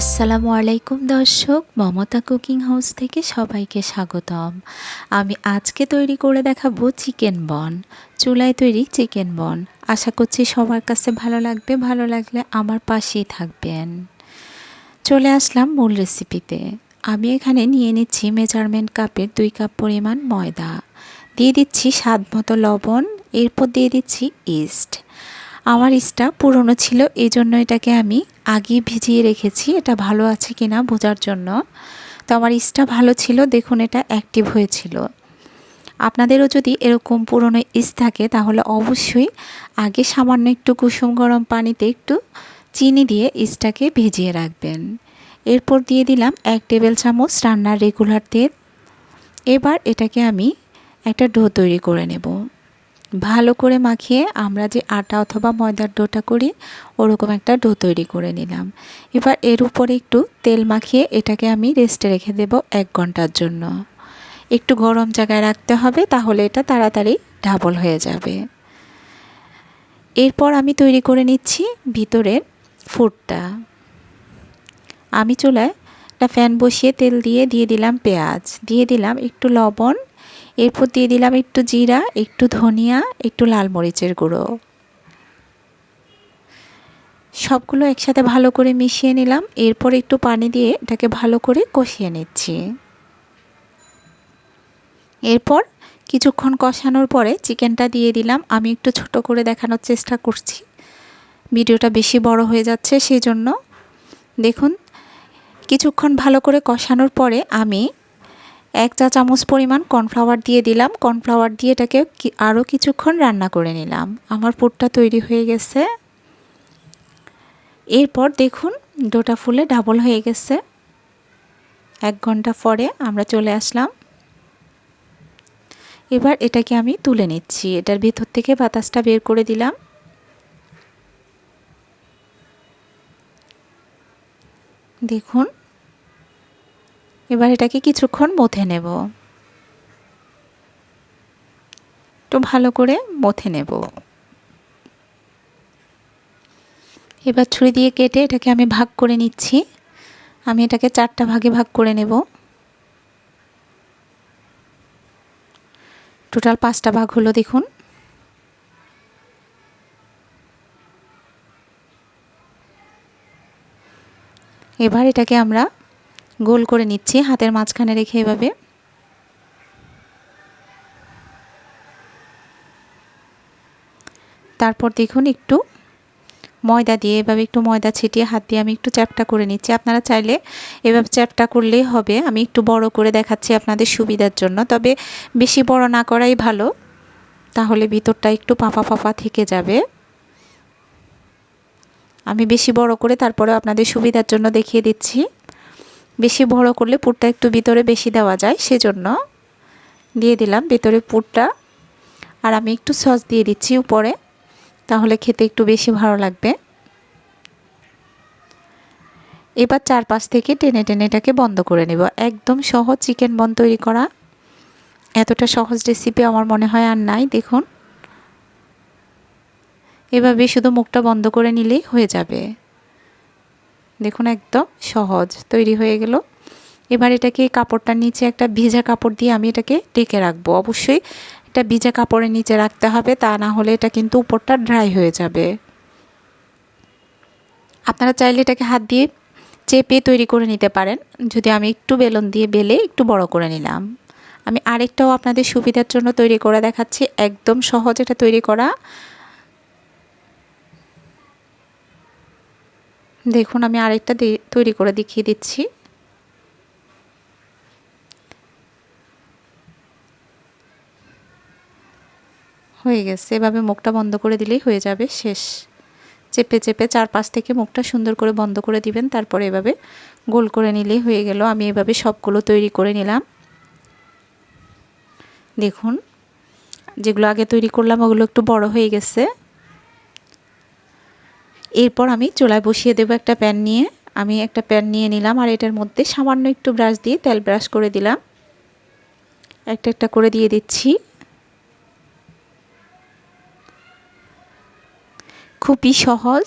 আসসালামু আলাইকুম দর্শক, মমতা কুকিং হাউস থেকে সবাইকে স্বাগতম। আমি আজকে তৈরি করে দেখাবো চিকেন বন, চুলায় তৈরি চিকেন বন। আশা করছি সবার কাছে ভালো লাগবে, ভালো লাগলে আমার পাশেই থাকবেন। চলে আসলাম মূল রেসিপিতে। আমি এখানে নিয়ে নিচ্ছি মেজারমেন্ট কাপের দুই কাপ পরিমাণ ময়দা। দিয়ে দিচ্ছি স্বাদ মতো লবণ, এরপর দিয়ে দিচ্ছি ইস্ট। আমার ইস্টটা পুরনো ছিল এই জন্য এটাকে আমি আগে ভিজিয়ে রেখেছি, এটা ভালো আছে কি না বোঝার জন্য। তো আমার ইস্টটা ভালো ছিল, দেখুন এটা অ্যাক্টিভ হয়েছিল। আপনাদেরও যদি এরকম পুরনো ইস্ট থাকে, তাহলে অবশ্যই আগে সামান্য একটু কুসুম গরম পানিতে একটু চিনি দিয়ে ইস্টটাকে ভিজিয়ে রাখবেন। এরপর দিয়ে দিলাম এক টেবিল চামচ রান্নার রেগুলার তেল। এবার এটাকে আমি একটা ডো তৈরি করে নেব। ভালো করে মাখিয়ে আমরা যে আটা অথবা ময়দার ডোটা করি, ওরকম একটা ডো তৈরি করে নিলাম। এবার এর উপরে একটু তেল মাখিয়ে এটাকে আমি রেস্টে রেখে দেব এক ঘণ্টার জন্য। একটু গরম জায়গায় রাখতে হবে, তাহলে এটা তাড়াতাড়ি ডাবল হয়ে যাবে। এরপর আমি তৈরি করে নিচ্ছি ভিতরের ফুডটা আমি চুলায় একটা ফ্যান বসিয়ে তেল দিয়ে দিয়ে দিলাম পেঁয়াজ। দিয়ে দিলাম একটু লবণ এরপর দিয়ে দিলাম একটু জিরা, একটু ধনিয়া, একটু লাল মরিচের গুঁড়ো। সবগুলো একসাথে ভালো করে মিশিয়ে নিলাম। এরপর একটু পানি দিয়ে এটাকে ভালো করে কষিয়ে নিচ্ছি। এরপর কিছুক্ষণ কষানোর পরে চিকেনটা দিয়ে দিলাম। আমি একটু ছোট করে দেখানোর চেষ্টা করছি। ভিডিওটা বেশি বড় হয়ে যাচ্ছে সেই জন্য দেখুন। কিছুক্ষণ ভালো করে কষানোর পরে আমি এক চা চামচ পরিমাণ কর্নফ্লাওয়ার দিয়ে দিলাম। কর্নফ্লাওয়ার দিয়ে এটাকে আরও কিছুক্ষণ রান্না করে নিলাম। আমার পুরটা তৈরি হয়ে গেছে। এরপর দেখুন, ডোটা ফুলে ডাবল হয়ে গেছে। এক ঘণ্টা পরে আমরা চলে আসলাম। এবার এটাকে আমি তুলে নিচ্ছি। এটার ভেতর থেকে বাতাসটা বের করে দিলাম। দেখুন এবার এটাকে কিছুক্ষণ মথে নেব। একটু ভালো করে মথে নেব। এবার ছুরি দিয়ে কেটে এটাকে আমি ভাগ করে নিচ্ছি। আমি এটাকে চারটা ভাগে ভাগ করে নেব। টোটাল পাঁচটা ভাগ হলো, দেখুন। এবার এটাকে আমরা গোল করে নিচ্ছি, হাতের মাঝখানে রেখে এভাবে। তারপর দেখুন একটু ময়দা দিয়ে, এভাবে একটু ময়দা ছিটিয়ে হাত দিয়ে আমি একটু চ্যাপটা করে নিচ্ছি। আপনারা চাইলে এভাবে চ্যাপটা করলেই হবে। আমি একটু বড় করে দেখাচ্ছি আপনাদের সুবিধার জন্য। তবে বেশি বড় না করাই ভালো, তাহলে ভিতরটা একটু পাপা পাপা থেকে যাবে। আমি বেশি বড় করে তারপরে আপনাদের সুবিধার জন্য দেখিয়ে দিচ্ছি। বেশি বড় করলে পুরটা একটু ভিতরে বেশি দেওয়া যায়, সেজন্য দিয়ে দিলাম ভিতরে পুরটা। আর আমি একটু সস দিয়ে দিচ্ছি উপরে, তাহলে খেতে একটু বেশি ভালো লাগবে। এবার চারপাশ থেকে টেনে টেনে এটাকে বন্ধ করে নেব। একদম সহজ চিকেন বন তৈরি করা। এতটা সহজ রেসিপি আমার মনে হয় আর নাই, দেখুন। এভাবে শুধু মুখটা বন্ধ করে নিলেই হয়ে যাবে। দেখুন একদম সহজ তৈরি হয়ে গেল। এবার এটাকে কাপড়টার নিচে একটা ভিজা কাপড় দিয়ে আমি এটাকে ঢেকে রাখব। অবশ্যই এটা ভিজা কাপড়ের নিচে রাখতে হবে, তা না হলে এটা কিন্তু উপরটা ড্রাই হয়ে যাবে। আপনারা চাইলে এটাকে হাত দিয়ে চেপে তৈরি করে নিতে পারেন। যদি আমি একটু বেলন দিয়ে বেলে একটু বড় করে নিলাম। আমি আরেকটাও আপনাদের সুবিধার জন্য তৈরি করে দেখাচ্ছি। একদম সহজ এটা তৈরি করা। দেখুন, আমি আরেকটা তৈরি করে দেখিয়ে দিচ্ছি। হয়ে গেছে। এভাবে মুখটা বন্ধ করে দিলেই হয়ে যাবে শেষ। চেপে চেপে চারপাশ থেকে মুখটা সুন্দর করে বন্ধ করে দিবেন, তারপরে এভাবে গোল করে নিলেই হয়ে গেল। আমি এভাবে সবগুলো তৈরি করে নিলাম। দেখুন, যেগুলো আগে তৈরি করলাম, ওগুলো একটু বড় হয়ে গেছে। এরপর আমি চুলায় বসিয়ে দেবো একটা প্যান নিয়ে। আমি একটা প্যান নিয়ে নিলাম আর এটার মধ্যে সামান্য একটু ব্রাশ দিয়ে তেল ব্রাশ করে দিলাম। একটা একটা করে দিয়ে দিচ্ছি। খুবই সহজ।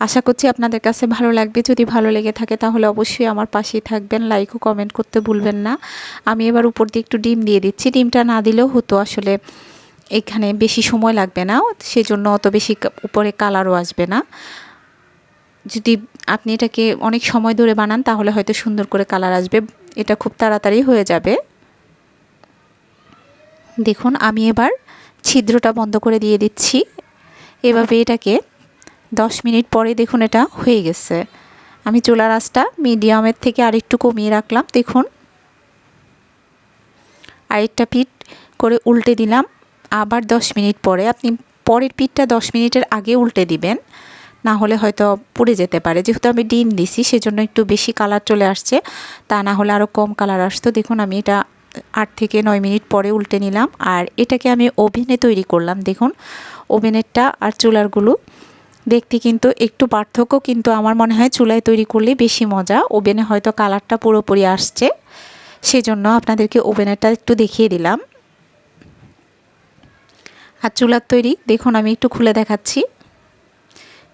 আশা করছি আপনাদের কাছে ভালো লাগবে। যদি ভালো লেগে থাকে তাহলে অবশ্যই আমার পাশেই থাকবেন। লাইক ও কমেন্ট করতে ভুলবেন না। আমি এবার উপর দিয়ে একটু ডিম দিয়ে দিচ্ছি। ডিমটা না দিলেও হতো আসলে। এখানে বেশি সময় লাগবে না, সেজন্য অত বেশি উপরে কালারও আসবে না। যদি আপনি এটাকে অনেক সময় ধরে বানান, তাহলে হয়তো সুন্দর করে কালার আসবে। এটা খুব তাড়াতাড়ি হয়ে যাবে। দেখুন, আমি এবার ছিদ্রটা বন্ধ করে দিয়ে দিচ্ছি। এভাবে এটাকে দশ মিনিট পরে দেখুন এটা হয়ে গেছে। আমি চুলার আঁচটা মিডিয়ামের থেকে আরেকটু কমিয়ে রাখলাম। দেখুন, আরেকটা পিঠ করে উল্টে দিলাম। আবার দশ মিনিট পরে, আপনি পরের পিঠটা দশ মিনিটের আগে উল্টে দিবেন, না হলে হয়তো পুড়ে যেতে পারে। যেহেতু আমি ডিম দিছি, সেজন্য একটু বেশি কালার চলে আসছে, তা না হলে আরও কম কালার আসতো। দেখুন, আমি এটা আট থেকে নয় মিনিট পরে উল্টে নিলাম, আর এটাকে আমি ওভেনে তৈরি করলাম। দেখুন, ওভেনেরটা আর চুলারগুলো দেখতে কিন্তু একটু পার্থক্য, কিন্তু আমার মনে হয় চুলায় তৈরি করলে বেশি মজা। ওভেনে হয়তো কালারটা পুরোপুরি আসছে, সেজন্য আপনাদেরকে ওভেনেরটা একটু দেখিয়ে দিলাম। আর চুলার তৈরি। দেখুন, আমি একটু খুলে দেখাচ্ছি।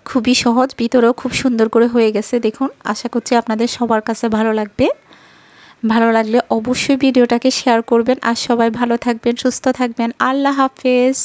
খুবই সহজ, ভিতরেও খুব সুন্দর করে হয়ে গেছে। দেখুন, আশা করছি আপনাদের সবার কাছে ভালো লাগবে। ভালো লাগলে অবশ্যই ভিডিওটাকে শেয়ার করবেন। আর সবাই ভালো থাকবেন, সুস্থ থাকবেন। আল্লাহ হাফেজ।